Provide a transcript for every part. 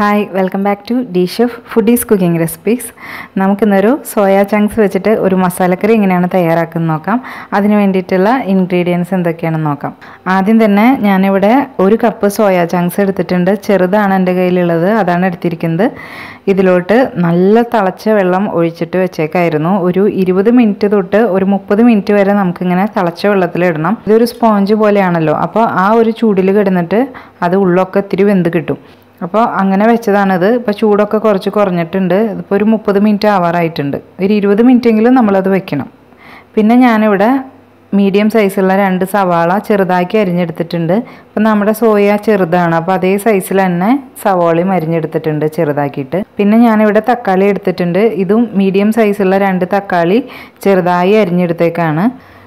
Hi welcome back to the chef foodies cooking recipes നമുക്കിന്നൊരു soya chunks വെച്ചിട്ട് ഒരു മസാലക്കറി എങ്ങനെയാണ് തയ്യാറാക്കുന്നത് നോക്കാം. അതിന് വേണ്ടിയിട്ടുള്ള ഇൻഗ്രീഡിയൻസ് എന്തൊക്കെയാണെന്ന് നോക്കാം. ആദ്യം തന്നെ ഞാനിവിടെ ഒരു കപ്പ് സോയാ ചങ്ക്സ് എടുത്തിട്ടുണ്ട്. ചെറുതാണ് എന്റെ കയ്യിലുള്ളത്. അതാണ് എടുത്തിരിക്കുന്നത്. ഇതിലോട്ട് നല്ല തിളച്ച വെള്ളം ഒഴിച്ചിട്ട് വെച്ചേക്കായിരുന്നു. ഒരു ഇരുപത് മിനിറ്റ് തൊട്ട് ഒരു മുപ്പത് മിനിറ്റ് വരെ നമുക്കിങ്ങനെ തിളച്ച വെള്ളത്തിലിടണം ഇതൊരു സ്പോഞ്ച് പോലെയാണല്ലോ. അപ്പോൾ ആ ഒരു ചൂടിൽ കിടന്നിട്ട് അത് ഉള്ളൊക്കെ ഇത്തിരി വെന്ത് കിട്ടും. അപ്പോൾ അങ്ങനെ വെച്ചതാണിത്. ഇപ്പോൾ ചൂടൊക്കെ കുറച്ച് കുറഞ്ഞിട്ടുണ്ട്. ഇതിപ്പോൾ ഒരു മുപ്പത് മിനിറ്റ് ആവാറായിട്ടുണ്ട്. ഒരു ഇരുപത് മിനിറ്റെങ്കിലും നമ്മളത് വെക്കണം. പിന്നെ ഞാനിവിടെ മീഡിയം സൈസുള്ള രണ്ട് സവാള ചെറുതാക്കി അരിഞ്ഞെടുത്തിട്ടുണ്ട്. അപ്പോൾ നമ്മുടെ സോയ ചെറുതാണ്. അപ്പോൾ അതേ സൈസിൽ തന്നെ സവാളയും അരിഞ്ഞെടുത്തിട്ടുണ്ട് ചെറുതാക്കിയിട്ട്. പിന്നെ ഞാനിവിടെ തക്കാളി എടുത്തിട്ടുണ്ട്. ഇതും മീഡിയം സൈസുള്ള രണ്ട് തക്കാളി ചെറുതായി അരിഞ്ഞെടുത്തേക്കാണ്.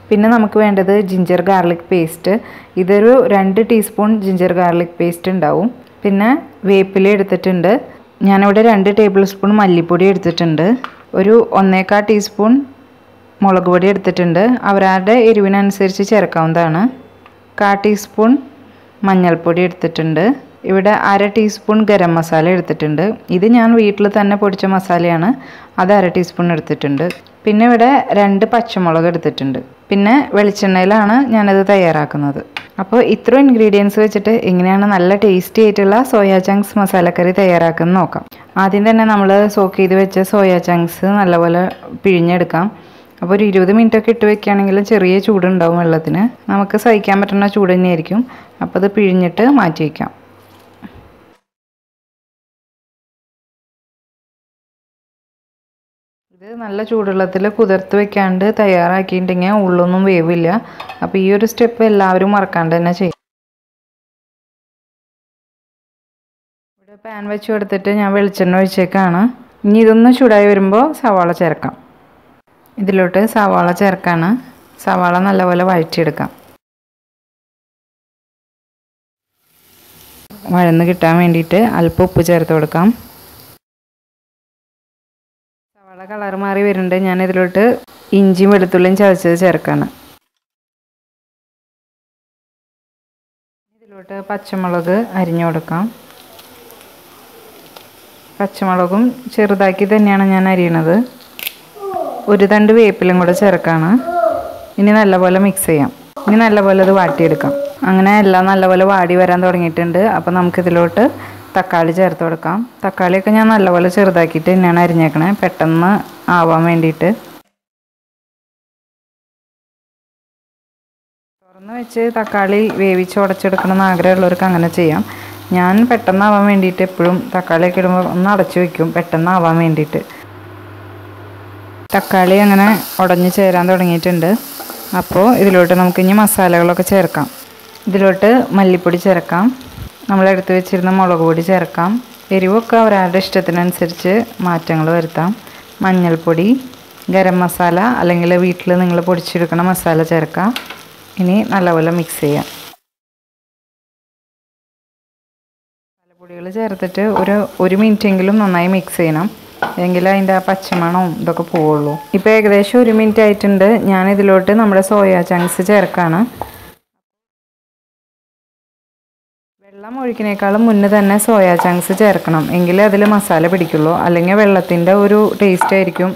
പിന്നെ നമുക്ക് വേണ്ടത് ജിഞ്ചർ ഗാർലിക് പേസ്റ്റ് ഇതൊരു രണ്ട് ടീസ്പൂൺ ജിഞ്ചർ ഗാർലിക് പേസ്റ്റ് ഉണ്ടാവും. പിന്നെ വേപ്പില എടുത്തിട്ടുണ്ട്. ഞാനിവിടെ രണ്ട് ടേബിൾ സ്പൂൺ മല്ലിപ്പൊടി എടുത്തിട്ടുണ്ട്. ഒരു ഒന്നേക്കാ ടീസ്പൂൺ മുളക് പൊടി എടുത്തിട്ടുണ്ട്. അവരവരുടെ എരിവിനനുസരിച്ച് ചേർക്കാവുന്നതാണ്. കാ ടീസ്പൂൺ മഞ്ഞൾപ്പൊടി എടുത്തിട്ടുണ്ട്. ഇവിടെ അര ടീസ്പൂൺ ഗരം മസാല എടുത്തിട്ടുണ്ട്. ഇത് ഞാൻ വീട്ടിൽ തന്നെ പൊടിച്ച മസാലയാണ്. അത് അര ടീസ്പൂൺ എടുത്തിട്ടുണ്ട്. പിന്നെ ഇവിടെ രണ്ട് പച്ചമുളക് എടുത്തിട്ടുണ്ട്. പിന്നെ വെളിച്ചെണ്ണയിലാണ് ഞാനത് തയ്യാറാക്കുന്നത്. അപ്പോൾ ഇത്ര ഇൻഗ്രീഡിയൻസ് വെച്ചിട്ട് എങ്ങനെയാണ് നല്ല ടേസ്റ്റി ആയിട്ടുള്ള സോയാ ചങ്ക്സ് മസാലക്കറി തയ്യാറാക്കുന്നത് നോക്കാം. ആദ്യം തന്നെ നമ്മൾ സോക്ക് ചെയ്ത് വെച്ച സോയാ ചങ്ക്സ് നല്ലപോലെ പിഴിഞ്ഞെടുക്കാം. അപ്പോൾ ഒരു ഇരുപത് മിനിറ്റ് ഒക്കെ ഇട്ട് വെക്കുകയാണെങ്കിൽ ചെറിയ ചൂടുണ്ടാവും വെള്ളത്തിന്. നമുക്ക് സഹിക്കാൻ പറ്റുന്ന ചൂട് തന്നെയായിരിക്കും. അപ്പോൾ അത് പിഴിഞ്ഞിട്ട് മാറ്റി വയ്ക്കാം ഇത് നല്ല ചൂടുവെള്ളത്തിൽ കുതിർത്ത് വെക്കാണ്ട് തയ്യാറാക്കിയിട്ടുണ്ടെങ്കിൽ ഉള്ളൊന്നും വേവില്ല. അപ്പോൾ ഈ ഒരു സ്റ്റെപ്പ് എല്ലാവരും മറക്കാണ്ട് തന്നെ ചെയ്യും. ഇവിടെ പാൻ വെച്ച് കൊടുത്തിട്ട് ഞാൻ വെളിച്ചെണ്ണ ഒഴിച്ചേക്കാണ്. ഇനി ഇതൊന്ന് ചൂടായി വരുമ്പോൾ സവാള ചേർക്കാം. ഇതിലോട്ട് സവാള ചേർക്കാണ്. സവാള നല്ലപോലെ വഴറ്റിയെടുക്കാം. വഴന്ന് കിട്ടാൻ വേണ്ടിയിട്ട് അല്പം ഉപ്പ് ചേർത്ത് കൊടുക്കാം. സവാള കളർ മാറി വരുന്നുണ്ട്. ഞാൻ ഇതിലോട്ട് ഇഞ്ചിയും വെളുത്തുള്ളിയും ചതച്ചത് ചേർക്കാണ്. ഇതിലോട്ട് പച്ചമുളക് അരിഞ്ഞു കൊടുക്കാം. പച്ചമുളകും ചെറുതാക്കി തന്നെയാണ് ഞാൻ അരിയണത്. ഒരു തണ്ട് വേപ്പിലും കൂടെ ചേർക്കാണ്. ഇനി നല്ലപോലെ മിക്സ് ചെയ്യാം. ഇനി നല്ലപോലെ അത് വാട്ടിയെടുക്കാം. അങ്ങനെ എല്ലാം നല്ലപോലെ വാടി വരാൻ തുടങ്ങിയിട്ടുണ്ട്. അപ്പോൾ നമുക്കിതിലോട്ട് തക്കാളി ചേർത്ത് കൊടുക്കാം. തക്കാളിയൊക്കെ ഞാൻ നല്ലപോലെ ചെറുതാക്കിയിട്ട് തന്നെയാണ് അരിഞ്ഞേക്കണേ. പെട്ടെന്ന് ആവാൻ വേണ്ടിയിട്ട്. തുറന്ന് വെച്ച് തക്കാളി വേവിച്ച് ഉടച്ചെടുക്കണം എന്ന് ആഗ്രഹമുള്ളവർക്ക് അങ്ങനെ ചെയ്യാം. ഞാൻ പെട്ടെന്നാവാൻ വേണ്ടിയിട്ട് എപ്പോഴും തക്കാളിയൊക്കെ ഇടുമ്പോൾ ഒന്ന് അടച്ചു വയ്ക്കും പെട്ടെന്നാവാൻ വേണ്ടിയിട്ട്. തക്കാളി അങ്ങനെ ഉടഞ്ഞ് ചേരാൻ തുടങ്ങിയിട്ടുണ്ട്. അപ്പോൾ ഇതിലോട്ട് നമുക്ക് ഇനി മസാലകളൊക്കെ ചേർക്കാം. ഇതിലോട്ട് മല്ലിപ്പൊടി ചേർക്കാം. നമ്മൾ എടുത്ത് വെച്ചിരുന്ന മുളക് പൊടി ചേർക്കാം. എരിവൊക്കെ അവരവരുടെ ഇഷ്ടത്തിനനുസരിച്ച് മാറ്റങ്ങൾ വരുത്താം. മഞ്ഞൾപ്പൊടി ഗരം മസാല അല്ലെങ്കിൽ വീട്ടിൽ നിങ്ങൾ പൊടിച്ചെടുക്കുന്ന മസാല ചേർക്കാം. ഇനി നല്ലപോലെ മിക്സ് ചെയ്യാം. മസാലപ്പൊടികൾ ചേർത്തിട്ട് ഒരു ഒരു മിനിറ്റെങ്കിലും നന്നായി മിക്സ് ചെയ്യണം. എങ്കിൽ അതിന്റെ ആ പച്ചമണവും ഇതൊക്കെ പോവുള്ളൂ. ഇപ്പോൾ ഏകദേശം ഒരു മിനിറ്റ് ആയിട്ടുണ്ട്. ഞാൻ ഇതിലോട്ട് നമ്മുടെ സോയാ ചങ്ക്സ് ചേർക്കാണ്. വെള്ളം ഒഴിക്കുന്നേക്കാളും മുന്നേ തന്നെ സോയാ ചങ്ക്സ് ചേർക്കണം. എങ്കിലേ അതിൽ മസാല പിടിക്കുള്ളൂ. അല്ലെങ്കിൽ വെള്ളത്തിന്റെ ഒരു ടേസ്റ്റ് ആയിരിക്കും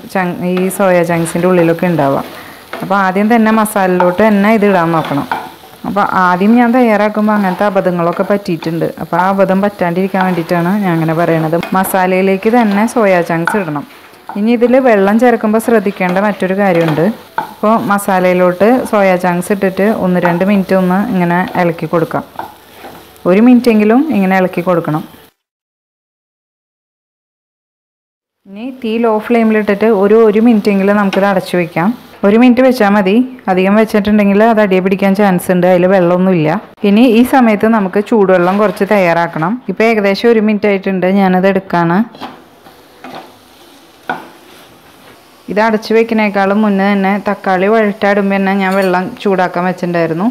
ഈ സോയാ ചങ്ക്സിന്റെ ഉള്ളിലൊക്കെ ഉണ്ടാവുക. അപ്പോൾ ആദ്യം തന്നെ മസാലയിലോട്ട് തന്നെ ഇത് ഇടാൻ നോക്കണം. അപ്പോൾ ആദ്യം ഞാൻ തയ്യാറാക്കുമ്പോൾ അങ്ങനത്തെ അബദ്ധങ്ങളൊക്കെ പറ്റിയിട്ടുണ്ട്. അപ്പോൾ ആ അബദ്ധം പറ്റാണ്ടിരിക്കാൻ വേണ്ടിയിട്ടാണ് ഞാൻ അങ്ങനെ പറയണത്. മസാലയിലേക്ക് തന്നെ സോയാ ചങ്ക്സ് ഇടണം. ഇനി ഇതിൽ വെള്ളം ചേർക്കുമ്പോൾ ശ്രദ്ധിക്കേണ്ട മറ്റൊരു കാര്യമുണ്ട്. അപ്പോൾ മസാലയിലോട്ട് സോയാ ചങ്ക്സ് ഇട്ടിട്ട് ഒന്ന് രണ്ട് മിനിറ്റ് ഒന്ന് ഇങ്ങനെ ഇളക്കി കൊടുക്കാം. ഒരു മിനിറ്റെങ്കിലും ഇങ്ങനെ ഇളക്കി കൊടുക്കണം. ഇനി തീ ലോ ഫ്ലെയിമിലിട്ടിട്ട് ഒരു ഒരു മിനിറ്റെങ്കിലും നമുക്കിത് അടച്ചു വയ്ക്കാം ഒരു മിനിറ്റ് വെച്ചാൽ മതി. അധികം വെച്ചിട്ടുണ്ടെങ്കിൽ അത് അടിയെ പിടിക്കാൻ ചാൻസ് ഉണ്ട്. അതിൽ വെള്ളമൊന്നുമില്ല ഇനി ഈ സമയത്ത് നമുക്ക് ചൂടുവെള്ളം കുറച്ച് തയ്യാറാക്കണം. ഇപ്പോൾ ഏകദേശം ഒരു മിനിറ്റ് ആയിട്ടുണ്ട്. ഞാനത് എടുക്കാണ്. ഇത് അടച്ചു വെക്കുന്നേക്കാളും മുന്നേ തന്നെ തക്കാളി വഴറ്റാടുമ്പോൾ തന്നെ ഞാൻ വെള്ളം ചൂടാക്കാൻ വെച്ചിട്ടുണ്ടായിരുന്നു.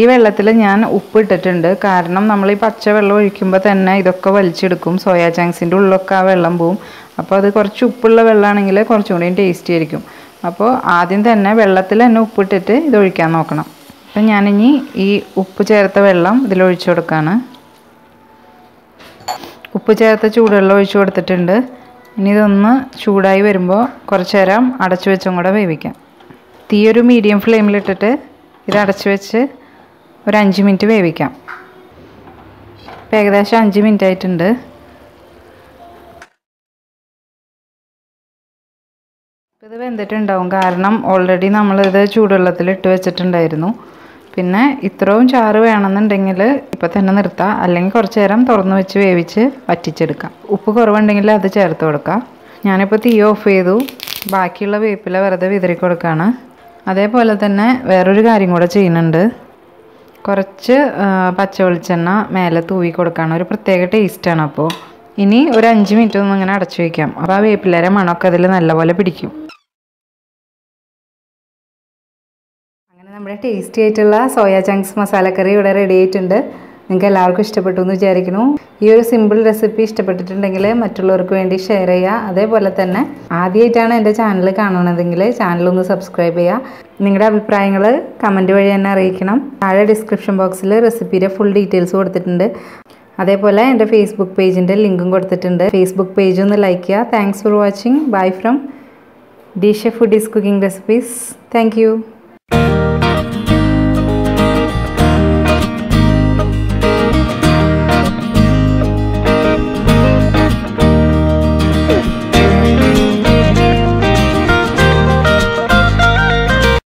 ഈ വെള്ളത്തിൽ ഞാൻ ഉപ്പ് ഇട്ടിട്ടുണ്ട് കാരണം നമ്മൾ ഈ പച്ച വെള്ളം ഒഴിക്കുമ്പോൾ തന്നെ ഇതൊക്കെ വലിച്ചെടുക്കും. സോയാ ചങ്ക്സിന്റെ ഉള്ളിലൊക്കെ ആ വെള്ളം പോവും. അപ്പോൾ അത് കുറച്ച് ഉപ്പുള്ള വെള്ളമാണെങ്കിൽ കുറച്ചും കൂടി ടേസ്റ്റി ആയിരിക്കും. അപ്പോൾ ആദ്യം തന്നെ വെള്ളത്തിൽ തന്നെ ഉപ്പിട്ടിട്ട് ഇത് ഒഴിക്കാൻ നോക്കണം. അപ്പം ഞാനിനി ഈ ഉപ്പ് ചേർത്ത വെള്ളം ഇതിലൊഴിച്ചു കൊടുക്കുകയാണ് ഉപ്പ് ചേർത്ത ചൂടുവെള്ളം ഒഴിച്ചു കൊടുത്തിട്ടുണ്ട്. ഇനി ഇതൊന്ന് ചൂടായി വരുമ്പോൾ കുറച്ച് നേരം അടച്ചു വെച്ചും കൂടെ വേവിക്കാം. തീയൊരു മീഡിയം ഫ്ലെയിമിലിട്ടിട്ട് ഇത് അടച്ചു വെച്ച് ഒരു അഞ്ച് മിനിറ്റ് വേവിക്കാം. ഇപ്പം ഏകദേശം അഞ്ച് മിനിറ്റ് ആയിട്ടുണ്ട്. ഇത് വെന്തിട്ടുണ്ടാവും. കാരണം ഓൾറെഡി നമ്മളിത് ചൂടുവെള്ളത്തിൽ ഇട്ട് വെച്ചിട്ടുണ്ടായിരുന്നു. പിന്നെ ഇത്രയും ചാറ് വേണമെന്നുണ്ടെങ്കിൽ ഇപ്പം തന്നെ നിർത്താം. അല്ലെങ്കിൽ കുറച്ച് നേരം തുറന്ന് വെച്ച് വേവിച്ച് വറ്റിച്ചെടുക്കാം. ഉപ്പ് കുറവുണ്ടെങ്കിൽ അത് ചേർത്ത് കൊടുക്കാം. ഞാനിപ്പോൾ തീ ഓഫ് ചെയ്തു. ബാക്കിയുള്ള വേപ്പില വെറുതെ വിതറി കൊടുക്കുകയാണ് അതേപോലെ തന്നെ വേറൊരു കാര്യം കൂടെ ചെയ്യുന്നുണ്ട്. കുറച്ച് പച്ച വെളിച്ചെണ്ണ മേലെ തൂവി കൊടുക്കുകയാണ് ഒരു പ്രത്യേക ടേസ്റ്റാണ് അപ്പോൾ ഇനി ഒരു അഞ്ച് മിനിറ്റ് ഒന്ന് ഇങ്ങനെ അടച്ചു വയ്ക്കാം അപ്പോൾ ആ വേപ്പിലര മണമൊക്കെ അതിൽ നല്ലപോലെ പിടിക്കും. അങ്ങനെ നമ്മുടെ ടേസ്റ്റി ആയിട്ടുള്ള സോയ ചങ്ക്സ് കറി ഇവിടെ റെഡി ആയിട്ടുണ്ട്. നിങ്ങൾക്ക് എല്ലാവർക്കും ഇഷ്ടപ്പെട്ടു എന്ന് വിചാരിക്കുന്നു. ഈ ഒരു സിമ്പിൾ റെസിപ്പി ഇഷ്ടപ്പെട്ടിട്ടുണ്ടെങ്കിൽ മറ്റുള്ളവർക്ക് വേണ്ടി ഷെയർ ചെയ്യുക. അതേപോലെ തന്നെ ആദ്യമായിട്ടാണ് എന്റെ ചാനൽ കാണണതെങ്കിൽ ചാനലൊന്ന് സബ്സ്ക്രൈബ് ചെയ്യുക. നിങ്ങളുടെ അഭിപ്രായങ്ങൾ കമന്റ് വഴി തന്നെ അറിയിക്കണം. താഴെ ഡിസ്ക്രിപ്ഷൻ ബോക്സിൽ റെസിപ്പിയുടെ ഫുൾ ഡീറ്റെയിൽസ് കൊടുത്തിട്ടുണ്ട്. അതേപോലെ എന്റെ ഫേസ്ബുക്ക് പേജിന്റെ ലിങ്കും കൊടുത്തിട്ടുണ്ട്. ഫേസ്ബുക്ക് പേജ് ഒന്ന് ലൈക്ക് ചെയ്യുക. Thanks for watching bye from dish foodies cooking recipes thank